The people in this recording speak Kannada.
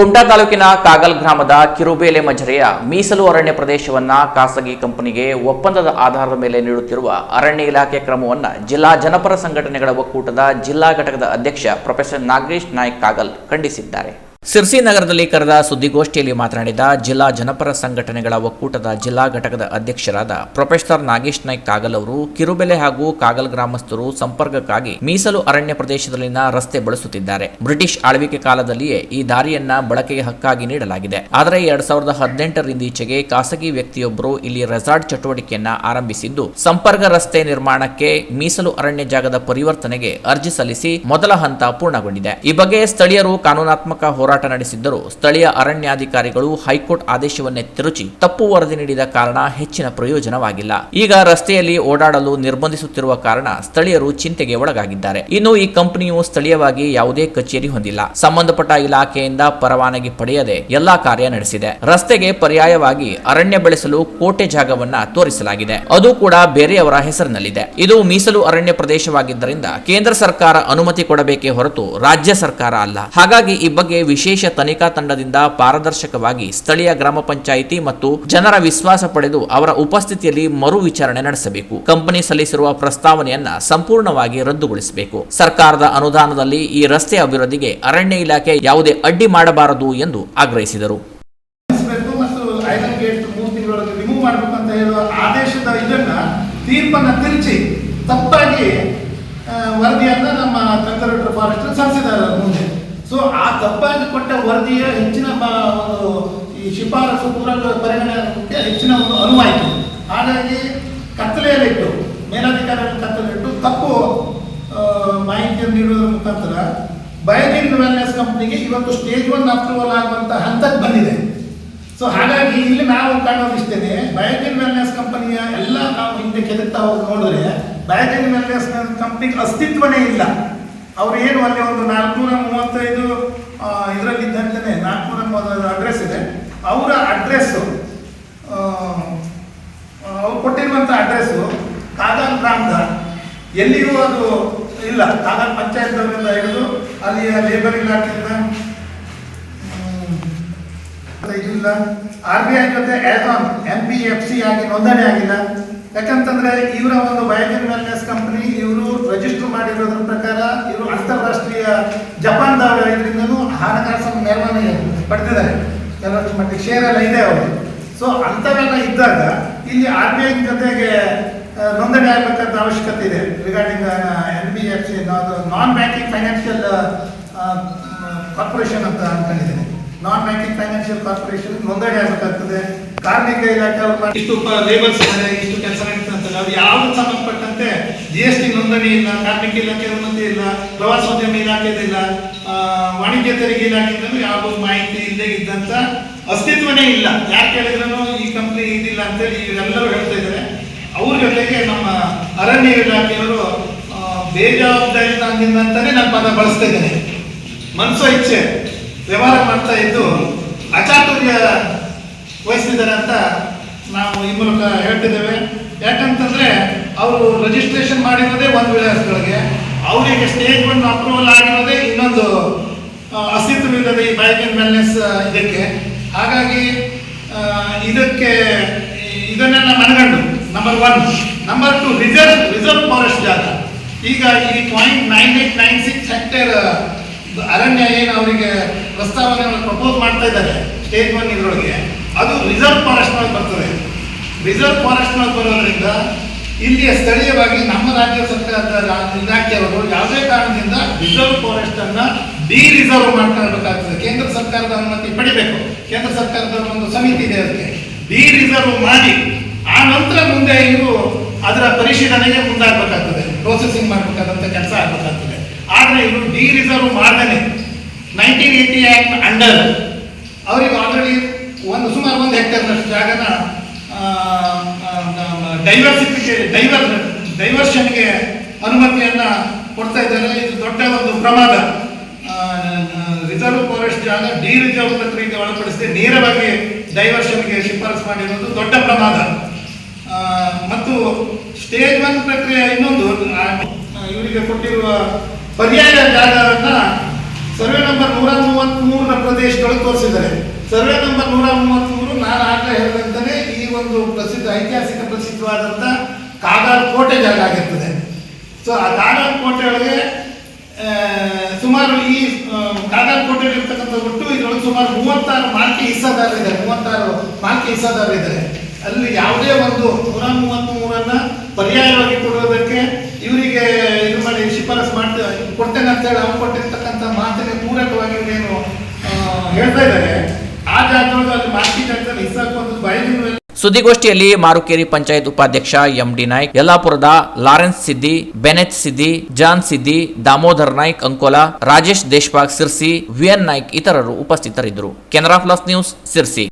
ಕುಮಟಾ ತಾಲೂಕಿನ ಕಾಗಲ್ ಗ್ರಾಮದ ಕಿರುಬೇಲೆ ಮಜರೆಯ ಮೀಸಲು ಅರಣ್ಯ ಪ್ರದೇಶವನ್ನ ಖಾಸಗಿ ಕಂಪನಿಗೆ ಒಪ್ಪಂದದ ಆಧಾರದ ಮೇಲೆ ನೀಡುತ್ತಿರುವ ಅರಣ್ಯ ಇಲಾಖೆ ಕ್ರಮವನ್ನ ಜಿಲ್ಲಾ ಜನಪರ ಸಂಘಟನೆಗಳ ಒಕ್ಕೂಟದ ಜಿಲ್ಲಾ ಘಟಕದ ಅಧ್ಯಕ್ಷ ಪ್ರೊಫೆಸರ್ ನಾಗೇಶ್ ನಾಯ್ಕ್ ಕಾಗಲ್ ಖಂಡಿಸಿದ್ದಾರೆ. ಸಿರ್ಸಿ ನಗರದಲ್ಲಿ ಕರೆದ ಸುದ್ದಿಗೋಷ್ಠಿಯಲ್ಲಿ ಮಾತನಾಡಿದ ಜಿಲ್ಲಾ ಜನಪರ ಸಂಘಟನೆಗಳ ಒಕ್ಕೂಟದ ಜಿಲ್ಲಾ ಘಟಕದ ಅಧ್ಯಕ್ಷರಾದ ಪ್ರೊಫೆಸರ್ ನಾಗೇಶ್ ನಾಯ್ಕ್ ಕಾಗಲ್ ಅವರು ಕಿರುಬೆಲೆ ಹಾಗೂ ಕಾಗಲ್ ಗ್ರಾಮಸ್ಥರು ಸಂಪರ್ಕಕ್ಕಾಗಿ ಮೀಸಲು ಅರಣ್ಯ ಪ್ರದೇಶದಲ್ಲಿನ ರಸ್ತೆ ಬಳಸುತ್ತಿದ್ದಾರೆ. ಬ್ರಿಟಿಷ್ ಆಳ್ವಿಕೆ ಕಾಲದಲ್ಲಿಯೇ ಈ ದಾರಿಯನ್ನ ಬಳಕೆಗೆ ಹಕ್ಕಾಗಿ ನೀಡಲಾಗಿದೆ. ಆದರೆ ಎರಡ್ ಸಾವಿರದ ಹದಿನೆಂಟರಿಂದೀಚೆಗೆ ಖಾಸಗಿ ವ್ಯಕ್ತಿಯೊಬ್ಬರು ಇಲ್ಲಿ ರೆಸಾರ್ಟ್ ಚಟುವಟಿಕೆಯನ್ನ ಆರಂಭಿಸಿದ್ದು, ಸಂಪರ್ಕ ರಸ್ತೆ ನಿರ್ಮಾಣಕ್ಕೆ ಮೀಸಲು ಅರಣ್ಯ ಜಾಗದ ಪರಿವರ್ತನೆಗೆ ಅರ್ಜಿ ಸಲ್ಲಿಸಿ ಮೊದಲ ಹಂತ ಪೂರ್ಣಗೊಂಡಿದೆ. ಈ ಬಗ್ಗೆ ಸ್ಥಳೀಯರು ಕಾನೂನಾತ್ಮಕ ಹೋರಾಟ ನಡೆಸಿದ್ದರೂ. ಸ್ಥಳೀಯ ಅರಣ್ಯಾಧಿಕಾರಿಗಳು ಹೈಕೋರ್ಟ್ ಆದೇಶವನ್ನೇ ತಿರುಚಿ ತಪ್ಪು ವರದಿ ನೀಡಿದ ಕಾರಣ ಹೆಚ್ಚಿನ ಪ್ರಯೋಜನವಾಗಿಲ್ಲ. ಈಗ ರಸ್ತೆಯಲ್ಲಿ ಓಡಾಡಲು ನಿರ್ಬಂಧಿಸುತ್ತಿರುವ ಕಾರಣ ಸ್ಥಳೀಯರು ಚಿಂತೆಗೆ ಒಳಗಾಗಿದ್ದಾರೆ. ಇನ್ನು ಈ ಕಂಪನಿಯು ಸ್ಥಳೀಯವಾಗಿ ಯಾವುದೇ ಕಚೇರಿ ಹೊಂದಿಲ್ಲ. ಸಂಬಂಧಪಟ್ಟ ಇಲಾಖೆಯಿಂದ ಪರವಾನಗಿ ಪಡೆಯದೆ ಎಲ್ಲಾ ಕಾರ್ಯ ನಡೆಸಿದೆ. ರಸ್ತೆಗೆ ಪರ್ಯಾಯವಾಗಿ ಅರಣ್ಯ ಬೆಳೆಸಲು ಕೋಟೆ ಜಾಗವನ್ನ ತೋರಿಸಲಾಗಿದೆ. ಅದು ಕೂಡ ಬೇರೆಯವರ ಹೆಸರಿನಲ್ಲಿದೆ. ಇದು ಮೀಸಲು ಅರಣ್ಯ ಪ್ರದೇಶವಾಗಿದ್ದರಿಂದ ಕೇಂದ್ರ ಸರ್ಕಾರ ಅನುಮತಿ ಕೊಡಬೇಕೇ ಹೊರತು ರಾಜ್ಯ ಸರ್ಕಾರ ಅಲ್ಲ. ಹಾಗಾಗಿ ಈ ಬಗ್ಗೆ ವಿಶೇಷ ತನಿಖಾ ತಂಡದಿಂದ ಪಾರದರ್ಶಕವಾಗಿ ಸ್ಥಳೀಯ ಗ್ರಾಮ ಪಂಚಾಯಿತಿ ಮತ್ತು ಜನರ ವಿಶ್ವಾಸ ಪಡೆದು ಅವರ ಉಪಸ್ಥಿತಿಯಲ್ಲಿ ಮರು ವಿಚಾರಣೆ ನಡೆಸಬೇಕು. ಕಂಪನಿ ಸಲ್ಲಿಸಿರುವ ಪ್ರಸ್ತಾವನೆಯನ್ನ ಸಂಪೂರ್ಣವಾಗಿ ರದ್ದುಗೊಳಿಸಬೇಕು. ಸರ್ಕಾರದ ಅನುದಾನದಲ್ಲಿ ಈ ರಸ್ತೆ ಅಭಿವೃದ್ಧಿಗೆ ಅರಣ್ಯ ಇಲಾಖೆ ಯಾವುದೇ ಅಡ್ಡಿ ಮಾಡಬಾರದು ಎಂದು ಆಗ್ರಹಿಸಿದರು. ತೀರ್ಪನ್ನ ನಮ್ಮ ಫಾರೆಸ್ಟ್ ಸಲ್ಲಿಸಿದ್ದಾರೆ ಮುಂದೆ. ಸೊ ಆ ತಪ್ಪಾಗಿ ಕೊಟ್ಟ ವರದಿಯ ಹೆಚ್ಚಿನ ಒಂದು ಈ ಶಿಫಾರಸು ಪೂರಕ ಪರಿಗಣನೆಗೆ ಹೆಚ್ಚಿನ ಒಂದು ಅನುವಾಯಿತು. ಹಾಗಾಗಿ ಕತ್ತಲೆಯಲ್ಲಿಟ್ಟು, ಮೇಲಾಧಿಕಾರಿಗಳ ಕತ್ತಲೆಯಿಟ್ಟು ತಪ್ಪು ಮಾಹಿತಿಯನ್ನು ನೀಡುವುದರ ಮುಖಾಂತರ ಬಯೋಟಿಕ್ ವೆಲ್ನೆಸ್ ಕಂಪ್ನಿಗೆ ಇವತ್ತು ಸ್ಟೇಜ್ ಒನ್ ಅಪ್ರೂವಲ್ ಆಗುವಂತ ಹಂತಕ್ಕೆ ಬಂದಿದೆ. ಸೊ ಹಾಗಾಗಿ ಇಲ್ಲಿ ನಾವು ಕಾಣೋದಿಷ್ಟೇನೆ ಬಯೋಟಿಕ್ ವೆಲ್ನೆಸ್ ಕಂಪನಿಯ ಎಲ್ಲ ನಾವು ಹಿಂದೆ ಕೆದಕ್ತಾ ಹೋಗಿ ನೋಡಿದ್ರೆ ಬಯೋಟಿಕ್ ವೆಲ್ನೆಸ್ ಕಂಪ್ನಿಗೆ ಅಸ್ತಿತ್ವನೇ ಇಲ್ಲ. ಅವ್ರು ಏನು ಅಲ್ಲಿ ಒಂದು ನಾಲ್ಕುನೂರ ಮೂವತ್ತೈದು ಇದರಲ್ಲಿದ್ದಂತೆ ನಾಲ್ಕುನೂರ ಮೂವತ್ತೈದು ಅಡ್ರೆಸ್ ಇದೆ. ಅವರ ಅಡ್ರೆಸ್ಸು ಅವ್ರು ಕೊಟ್ಟಿರುವಂಥ ಅಡ್ರೆಸ್ಸು ಕಾಗಲ್ ಗ್ರಾಮದ ಎಲ್ಲಿಯೂ ಅದು ಇಲ್ಲ. ಕಾಗಲ್ ಪಂಚಾಯತ್ವರಿಂದ ಹಿಡಿದು ಅಲ್ಲಿಯ ಲೇಬರ್ ಇಲಾಖೆಯಿಂದ ಹ್ಮ್, ಇದಿಲ್ಲ ಆರ್ ಬಿ ಐ ಜೊತೆ an N B F C ಆಗಿ ನೋಂದಣಿ ಆಗಿಲ್ಲ. ಯಾಕಂತಂದ್ರೆ ಇವರ ಒಂದು ಬಯೋಜಿನ್ ವೆಲ್ನೆಸ್ ಕಂಪನಿ ಇವರು ರಿಜಿಸ್ಟರ್ ಮಾಡಿರೋದ್ರ ಪ್ರಕಾರ ಇವರು ಅಂತಾರಾಷ್ಟ್ರೀಯ ಜಪಾನ್ದವರು ಇದರಿಂದಲೂ ಹಣಕಾಸು ನೆರವನ್ನ ಪಡೆದಿದ್ದಾರೆ. ಕೆಲವಷ್ಟು ಮಟ್ಟಿಗೆ ಶೇರ್ ಎಲ್ಲ ಇದೆ ಅವರು. ಸೊ ಅಂಥವೆಲ್ಲ ಇದ್ದಾಗ ಇಲ್ಲಿ ಆರ್ ಬಿ ಐ ಜೊತೆಗೆ ನೋಂದಣಿ ಆಗಬೇಕಂತ ಅವಶ್ಯಕತೆ ಇದೆ. Regarding N B F C non banking financial corporation ಅಂತ ಅನ್ಕೊಂಡಿದ್ದೀನಿ. ನಾನ್ ಬ್ಯಾಂಕಿಂಗ್ ಫೈನಾನ್ಷಿಯಲ್ ಕಾರ್ಪೊರೇಷನ್ ನೋಂದಣಿ ಆಗಬೇಕಾಗ್ತದೆ. ಕಾರ್ಮಿಕ ಇಲಾಖೆ ಇಷ್ಟು ಲೇಬರ್ಸ್ ಇಷ್ಟು ಅದು ಯಾವ್ದು ಸಂಬಂಧಪಟ್ಟಂತೆ ಜಿ ಎಸ್ ಟಿ ನೋಂದಣಿ ಇಲ್ಲ, ಕಾರ್ಮಿಕ ಇಲಾಖೆ ಅನುಮತಿ ಇಲ್ಲ, ಪ್ರವಾಸೋದ್ಯಮ ಇಲಾಖೆದಿಲ್ಲ ವಾಣಿಜ್ಯ ತೆರಿಗೆ ಇಲಾಖೆಯಿಂದಲೂ ಯಾವ ಮಾಹಿತಿ ಇಲ್ಲದೆ ಇದ್ದಂತ ಅಸ್ತಿತ್ವನೇ ಇಲ್ಲ. ಯಾಕೆ ಹೇಳಿದ್ರು ಈ ಕಂಪ್ನಿ ಇದಿಲ್ಲ ಅಂತೇಳಿ ಇವರೆಲ್ಲರೂ ಹೇಳ್ತಾ ಇದ್ದಾರೆ. ಅವ್ರ ಜೊತೆಗೆ ನಮ್ಮ ಅರಣ್ಯ ಇಲಾಖೆಯವರು ಬೇಜವಾಬ್ದಾರಿ ಬೇಜವಾಬ್ದಾರಿತನದಿಂದ ಅಂತಾನೆ ನಾನು ಪದ ಬಳಸ್ತಾ ಇದ್ದೇನೆ. ಮನಸ್ಸೋ ಇಚ್ಛೆ, ವ್ಯವಹಾರ ಮಾಡ್ತಾ ಇದ್ದು ಅಚಾತುರ್ಯ ವಹಿಸಿದ್ದಾರೆ ಅಂತ ನಾವು ಈ ಮೂಲಕ ಹೇಳ್ತಿದ್ದೇವೆ ಯಾಕಂತಂದ್ರೆ ಅವರು ರಿಜಿಸ್ಟ್ರೇಷನ್ ಮಾಡಿರೋದೇ ಒಂದು ವಿಳಾಸಗಳಿಗೆ. ಅವರಿಗೆ ಸ್ಟೇಜ್ ಒನ್ ಅಪ್ರೂವಲ್ ಆಗಿರೋದೇ ಇನ್ನೊಂದು ಅಸ್ತಿತ್ವವಿಲ್ಲದೆ ಈ ಬೈಕ್ ಅಂಡ್ ವೆಲ್ನೆಸ್ ಇದಕ್ಕೆ. ಹಾಗಾಗಿ ಇದಕ್ಕೆ ಇದನ್ನೆಲ್ಲ ಮನಗಂಡು. Number one number two reserve reserve forest ಜಾಗ. ಈಗ ಈ point nine eight nine six hectare ಅರಣ್ಯ ಏನು ಅವರಿಗೆ ಪ್ರಸ್ತಾವನೆ ಪ್ರಪೋಸ್ ಮಾಡ್ತಾ ಇದ್ದಾರೆ ಸ್ಟೇಟ್ ಒನ್ ಇದರೊಳಗೆ. ಅದು ರಿಸರ್ವ್ ಫಾರೆಸ್ಟ್ ಬರ್ತದೆ. ರಿಸರ್ವ್ ಫಾರೆಸ್ಟ್ ಒಳಗೆ ಬರೋದ್ರಿಂದ ಇಲ್ಲಿಯ ಸ್ಥಳೀಯವಾಗಿ ನಮ್ಮ ರಾಜ್ಯ ಸರ್ಕಾರದ ಇಲಾಖೆಯವರು ಯಾವುದೇ ಕಾರಣದಿಂದ ರಿಸರ್ವ್ ಫಾರೆಸ್ಟ್ ಅನ್ನ ಡಿ ರಿಸರ್ವ್ ಮಾಡ್ಕೊಳ್ಬೇಕಾಗ್ತದೆ ಕೇಂದ್ರ ಸರ್ಕಾರದ ಅನುಮತಿ ಪಡಿಬೇಕು. ಕೇಂದ್ರ ಸರ್ಕಾರದ ಒಂದು ಸಮಿತಿ ಇದೆ ಅದಕ್ಕೆ. ಡಿ ರಿಸರ್ವ್ ಮಾಡಿ. ಆ ನಂತರ ಮುಂದೆ ಇವರು ಅದರ ಪರಿಶೀಲನೆಗೆ ಮುಂದಾಗಬೇಕಾಗ್ತದೆ. ಪ್ರೊಸೆಸಿಂಗ್ ಮಾಡಬೇಕಾದಂಥ ಕೆಲಸ ಆಗಬೇಕಾಗ್ತದೆ. ಆದರೆ ಇವರು ಡಿ ರಿಸರ್ವ್ ಮಾಡ್ದೇನೆ. ನೈನ್ಟೀನ್ ಏಯ್ಟಿ ಆ್ಯಕ್ಟ್ ಅಂಡರ್ ಅವರಿಗೆ ಆಲ್ರೆಡಿ ಒಂದು ಸುಮಾರು ಒಂದು ಹೆಕ್ಟೇರ್ನಷ್ಟು ಜಾಗನ ಡೈವರ್ಸಿಫಿಕೇ ಡೈವರ್ ಡೈವರ್ಷನ್ಗೆ ಅನುಮತಿಯನ್ನ ಕೊಡ್ತಾ ಇದ್ದಾರೆ. ಇದು ದೊಡ್ಡ ಒಂದು ಪ್ರಮಾದ. ರಿಸರ್ವ್ ಫಾರೆಸ್ಟ್ ಜಾಗ ಡಿ ರಿಸರ್ವ್ ಪ್ರಕ್ರಿಯೆಗೆ ಒಳಪಡಿಸದೆ ನೇರವಾಗಿ ಡೈವರ್ಷನ್ಗೆ ಶಿಫಾರಸು ಮಾಡಿರೋದು ದೊಡ್ಡ ಪ್ರಮಾದ. ಮತ್ತು ಸ್ಟೇಜ್ ಒನ್ ಪ್ರಕ್ರಿಯೆ ಇನ್ನೊಂದು. ಇವರಿಗೆ ಕೊಟ್ಟಿರುವ ಪರ್ಯಾಯ ಜಾಗವನ್ನ ಸರ್ವೆ ನಂಬರ್ ನೂರ ಮೂವತ್ತ್ಮೂರರ ಪ್ರದೇಶಗಳು ತೋರಿಸಿದ್ದಾರೆ. ಸರ್ವೆ ನಂಬರ್ ನೂರ ಮೂವತ್ತ್ಮೂರು ನಾನು ಆಗಲೇ ಹೇಳಿದಂತಾನೆ ಒಂದು ಪ್ರಸಿದ್ಧ ಐತಿಹಾಸಿಕ ಪ್ರಸಿದ್ಧವಾದಂಥ ಕಾಗಾರ್ ಕೋಟೆ ಜಾಗ ಆಗಿರ್ತದೆ. ಸೊ ಆ ಕಾಗಾರ್ ಕೋಟೆ ಒಳಗೆ ಸುಮಾರು ಈ ಕಾಗಾರ್ ಕೋಟೆಯಲ್ಲಿ ಇರ್ತಕ್ಕಂಥ ಒಟ್ಟು ಇದರೊಳಗೆ ಸುಮಾರು ಮೂವತ್ತಾರು ಮಾಲ್ಕಿ ಹಿಸ್ಸಾದಾರರಿದ್ದಾರೆ ಮೂವತ್ತಾರು ಮಾಲ್ಕಿ ಹಿಸ್ಸಾದಾರರಿದ್ದಾರೆ ಅಲ್ಲಿ ಯಾವುದೇ ಒಂದು ನೂರ ಮೂವತ್ತ್ಮೂರನ್ನ ಪರ್ಯಾಯವಾಗಿ ಕೊಡೋದಕ್ಕೆ ಇವರಿಗೆ ಇದು ಮಾಡಿ ಶಿಫಾರಸ್ ಮಾಡ್ತಾ, ಕೊಡ್ತೇನೆ ಅಂತ ಹೇಳಿ ಅವ್ರು ಕೊಟ್ಟಿರ್ತಕ್ಕಂಥ ಮಾತಿನ ಪೂರಕವಾಗಿ ಇವರೇನು ಹೇಳ್ತಾ ಇದ್ದಾರೆ. ಆ ಜಾಗದೊಳಗೆ ಅಲ್ಲಿ ಮಾಲ್ಕಿ ಜಾಗದಲ್ಲಿ ಹಿಸ್ಸಾಕುವಂಥದ್ದು ಬಯಲಿನ ಸುದ್ದಿಗೋಷ್ಠಿಯಲ್ಲಿ ಮಾರುಕೇರಿ ಪಂಚಾಯತ್ ಉಪಾಧ್ಯಕ್ಷ M D Naik, ಯಲ್ಲಾಪುರದ Lawrence Siddi, Bennet Siddi, John Siddi, Damodar Naik, Ankola, Rajesh Deshpande Sirsi, V N Naik ಇತರರು ಉಪಸ್ಥಿತರಿದ್ದರು. Canara plus news, Sirsi.